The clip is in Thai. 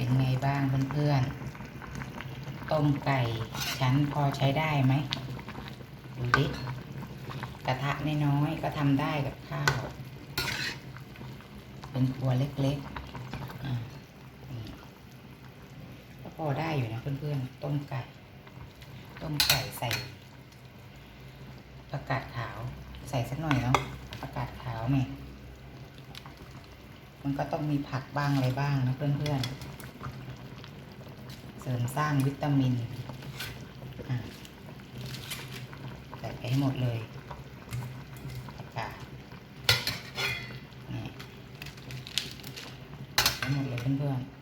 เป็นไงบ้างเพื่อนๆ ต้มไก่ชั้นพอใช้ได้ไหม ดูดิ กระทะน้อยๆก็ทำได้กับข้าว เป็นครัวเล็กๆก็พอได้อยู่นะเพื่อนๆ ต้มไก่ ต้มไก่ใส่ผักกาดขาว ใส่สักหน่อยเนาะผักกาดขาวเนี่ยมันก็ต้องมีผักบ้างอะไรบ้างนะเพื่อนๆ ริมสร้างวิตามินใส่ไปให้หมดเลยผักกาดนี่ให้หมดเลยเพื่อนๆ